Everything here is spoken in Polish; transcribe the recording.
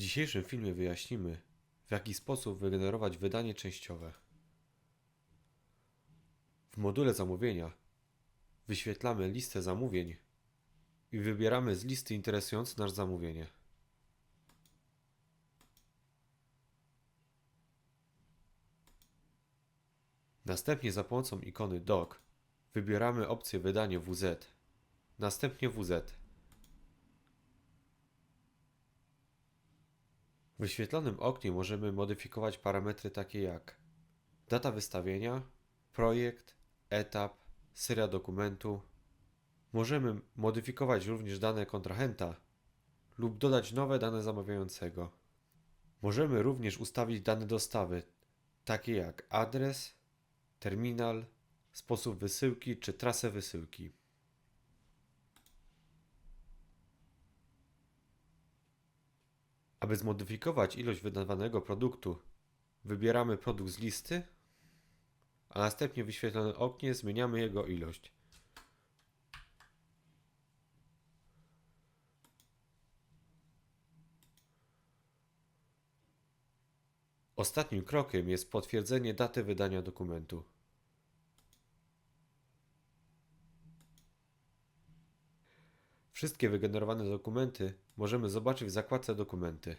dzisiejszym filmie wyjaśnimy, w jaki sposób wygenerować wydanie częściowe. W module zamówienia wyświetlamy listę zamówień i wybieramy z listy interesujące nas zamówienie. Następnie za pomocą ikony Doc wybieramy opcję wydanie WZ, następnie WZ. W wyświetlonym oknie możemy modyfikować parametry takie jak data wystawienia, projekt, etap, seria dokumentu. Możemy modyfikować również dane kontrahenta lub dodać nowe dane zamawiającego. Możemy również ustawić dane dostawy, takie jak adres, terminal, sposób wysyłki czy trasę wysyłki. Aby zmodyfikować ilość wydawanego produktu, wybieramy produkt z listy, a następnie w wyświetlonym oknie zmieniamy jego ilość. Ostatnim krokiem jest potwierdzenie daty wydania dokumentu. Wszystkie wygenerowane dokumenty możemy zobaczyć w zakładce Dokumenty.